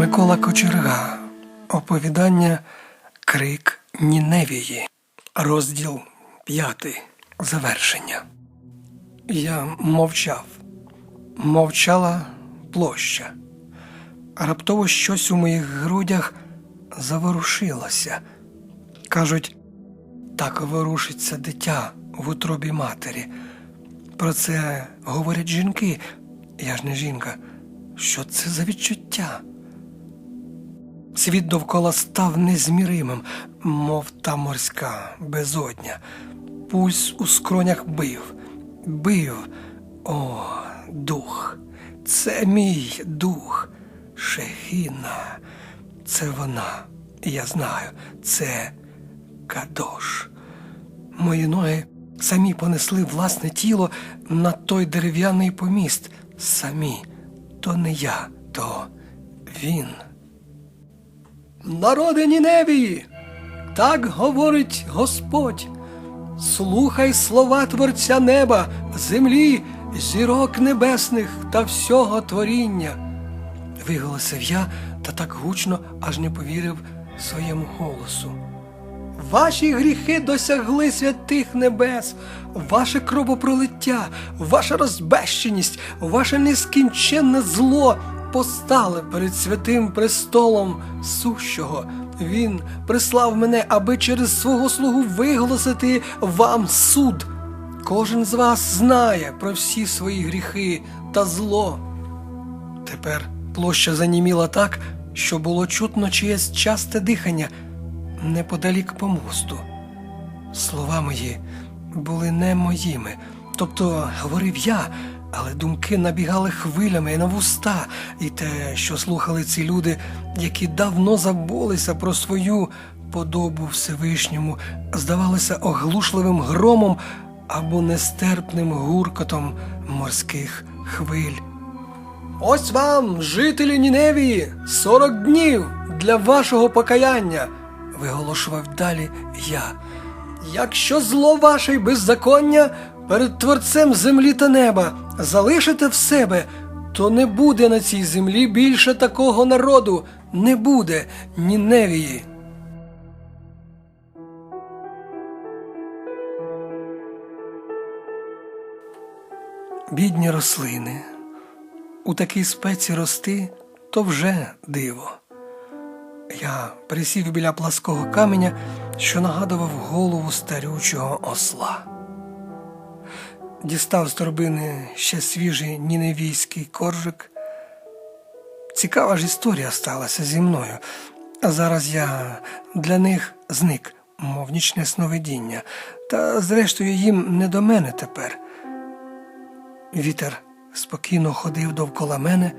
Микола Кочерга. Оповідання Крик Ніневії. Розділ п'ятий. Завершення. Я мовчав. Мовчала площа. Раптово щось у моїх грудях заворушилося. Кажуть, так ворушиться дитя в утробі матері. Про це говорять жінки. Я ж не жінка. Що це за відчуття? Світ довкола став незміримим, мов та морська безодня. Пульс у скронях бив, бив. О, дух, це мій дух, Шехіна, це вона. Я знаю, це Кадош. Мої ноги самі понесли власне тіло на той дерев'яний поміст. Самі. То не я, то він. Народи Ніневії, так говорить Господь. Слухай слова Творця неба, землі, зірок небесних та всього творіння. Виголосив я та так гучно, аж не повірив своєму голосу. Ваші гріхи досягли святих небес, ваше кровопролиття, ваша розбещеність, ваше нескінченне зло постали перед святим престолом сущого. Він прислав мене, аби через свого слугу виголосити вам суд. Кожен з вас знає про всі свої гріхи та зло. Тепер площа заніміла так, що було чутно чиєсь часте дихання неподалік помосту. Слова мої були не моїми, тобто говорив я, але думки набігали хвилями на вуста, і те, що слухали ці люди, які давно забулися про свою подобу Всевишньому, здавалося оглушливим громом або нестерпним гуркотом морських хвиль. Ось вам, жителі Ніневії, сорок днів для вашого покаяння, виголошував далі я. Якщо зло ваше й беззаконня перед Творцем землі та неба залишите в себе, то не буде на цій землі більше такого народу, не буде Ніневії. Бідні рослини. У такій спеці рости то вже диво. Я присів біля плаского каменя, що нагадував голову старючого осла. Дістав з торбини ще свіжий ніневійський коржик. Цікава ж історія сталася зі мною, а зараз я для них зник, мов нічне сновидіння, та зрештою їм не до мене тепер. Вітер спокійно ходив довкола мене,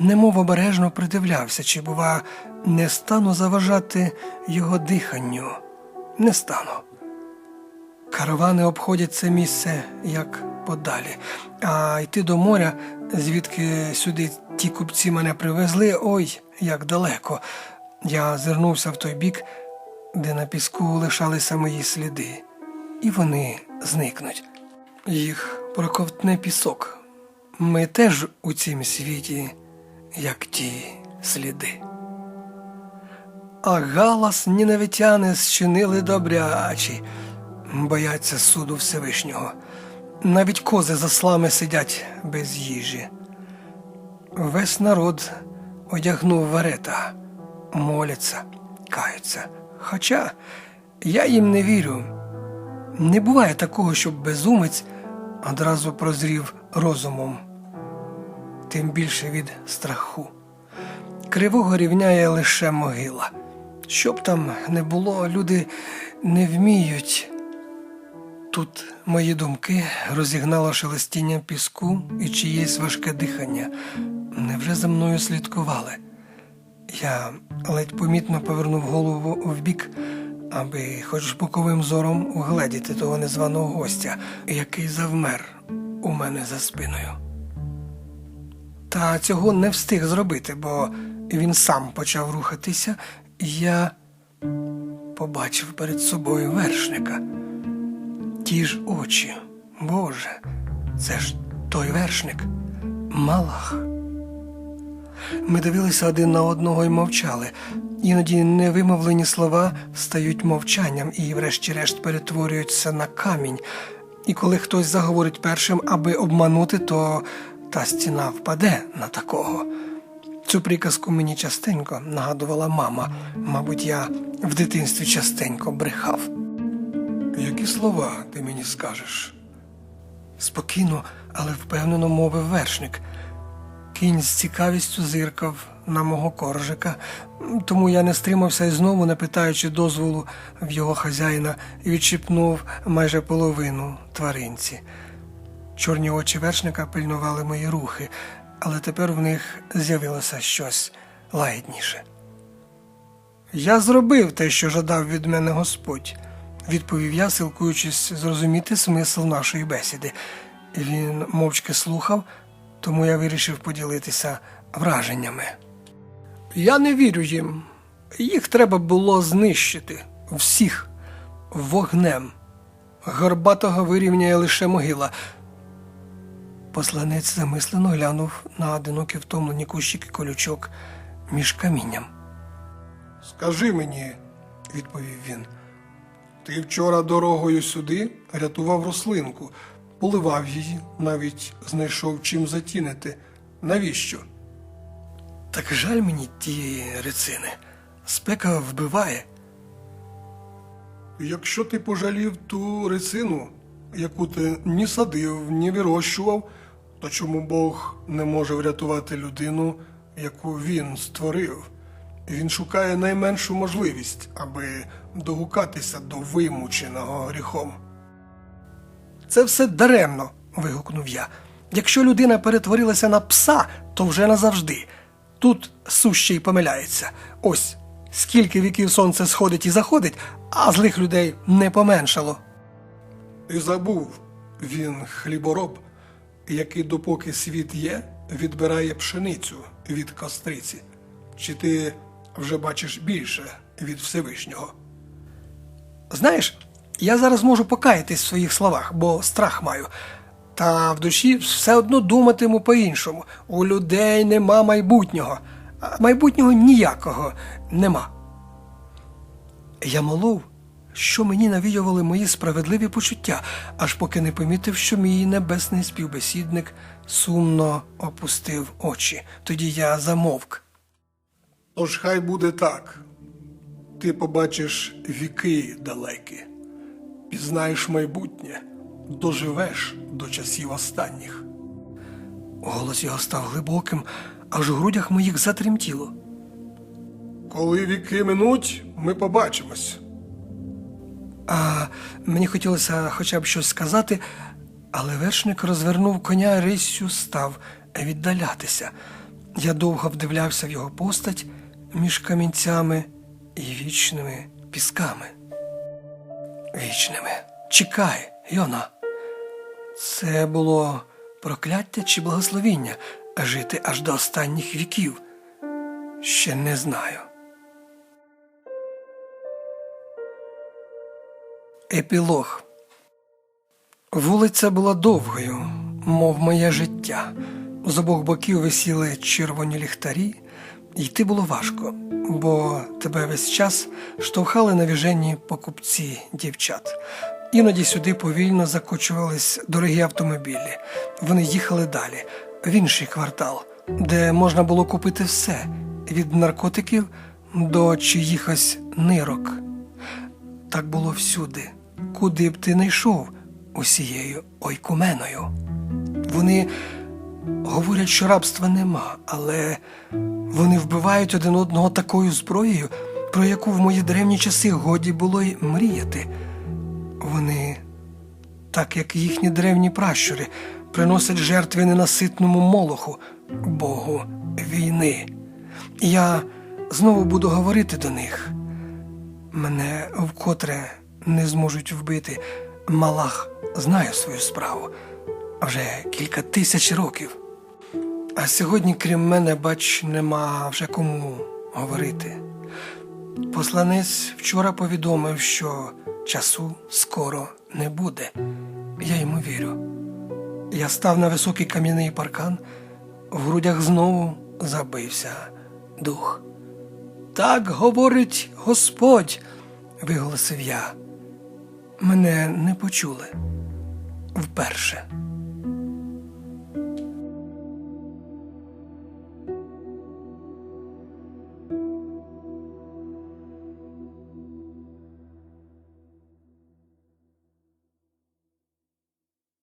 немов обережно придивлявся, чи, бува, не стану заважати його диханню. Не стану. Каравани обходять це місце як подалі, а йти до моря, звідки сюди ті купці мене привезли, ой, як далеко. Я зирнувся в той бік, де на піску лишалися мої сліди, і вони зникнуть. Їх проковтне пісок. Ми теж у цім світі, як ті сліди. А галас нінавітяни зчинили добрячі, бояться суду Всевишнього. Навіть кози за слами сидять без їжі. Весь народ одягнув варета, моляться, каються. Хоча я їм не вірю. Не буває такого, щоб безумець одразу прозрів розумом, тим більше від страху. Кривого рівняє лише могила. Щоб там не було, люди не вміють. Тут мої думки розігнало шелестіння піску і чиєсь важке дихання. Невже за мною слідкували? Я ледь помітно повернув голову вбік, аби хоч боковим зором угледіти того незваного гостя, який завмер у мене за спиною. Та цього не встиг зробити, бо він сам почав рухатися, і я побачив перед собою вершника. Ті ж очі, Боже, це ж той вершник, Малах. Ми дивилися один на одного і мовчали. Іноді невимовлені слова стають мовчанням і, врешті-решт, перетворюються на камінь. І коли хтось заговорить першим, аби обманути, то та стіна впаде на такого. Цю приказку мені частенько нагадувала мама. Мабуть, я в дитинстві частенько брехав. Які слова ти мені скажеш? Спокійно, але впевнено мовив вершник. Кінь з цікавістю зиркав на мого коржика, тому я не стримався і знову, не питаючи дозволу в його хазяїна, відчіпнув майже половину тваринці. Чорні очі вершника пильнували мої рухи, але тепер в них з'явилося щось лагідніше. Я зробив те, що жадав від мене Господь, відповів я, силкуючись зрозуміти смисл нашої бесіди. Він мовчки слухав, тому я вирішив поділитися враженнями. Я не вірю їм. Їх треба було знищити всіх вогнем. Горбатого вирівняє лише могила. Посланець замислено глянув на одинокі втомлені кущики колючок між камінням. Скажи мені, відповів він, ти вчора дорогою сюди рятував рослинку, поливав її, навіть знайшов чим затінити. Навіщо? Так жаль мені тієї рецини. Спека вбиває. Якщо ти пожалів ту рецину, яку ти ні садив, ні вирощував, то чому Бог не може врятувати людину, яку він створив? Він шукає найменшу можливість, аби догукатися до вимученого гріхом. Це все даремно. вигукнув я. Якщо людина перетворилася на пса, то вже назавжди. Тут суще й помиляється. Ось скільки віків сонце сходить і заходить, а злих людей не поменшало. Ти забув, він хлібороб, який, допоки світ є, відбирає пшеницю від костриці. Чи ти вже бачиш більше від Всевишнього? Знаєш, я зараз можу покаятись в своїх словах, бо страх маю. Та в душі все одно думатиму по-іншому. У людей нема майбутнього, а майбутнього ніякого нема. Я молов, що мені навіювали мої справедливі почуття, аж поки не помітив, що мій небесний співбесідник сумно опустив очі. Тоді я замовк. Тож хай буде так. Ти побачиш віки далекі, пізнаєш майбутнє, доживеш до часів останніх. Голос його став глибоким, аж у грудях моїх затремтіло. Коли віки минуть, ми побачимось. А мені хотілося хоча б щось сказати, але вершник розвернув коня риссю став віддалятися. Я довго вдивлявся в його постать між камінцями і вічними пісками. Вічними. Чекай, Йона. Це було прокляття чи благословіння жити аж до останніх віків. Ще не знаю. Епілог Вулиця була довгою, мов моє життя. З обох боків висіли червоні ліхтарі, йти було важко, бо тебе весь час штовхали навіжені покупці дівчат. Іноді сюди повільно закочувались дорогі автомобілі. Вони їхали далі, в інший квартал, де можна було купити все від наркотиків до чиїхось нирок. Так було всюди, куди б ти не йшов усією ойкуменою. Вони говорять, що рабства нема, але вони вбивають один одного такою зброєю, про яку в мої древні часи годі було й мріяти. Вони, так як їхні древні пращури, приносять жертви ненаситному молоху, Богу війни. Я знову буду говорити до них. Мене вкотре не зможуть вбити. Малах знає свою справу вже кілька тисяч років. А сьогодні, крім мене, бач, нема вже кому говорити. Посланець вчора повідомив, що часу скоро не буде. Я йому вірю. Я став на високий кам'яний паркан, в грудях знову забився дух. Так говорить Господь, виголосив я. Мене не почули вперше.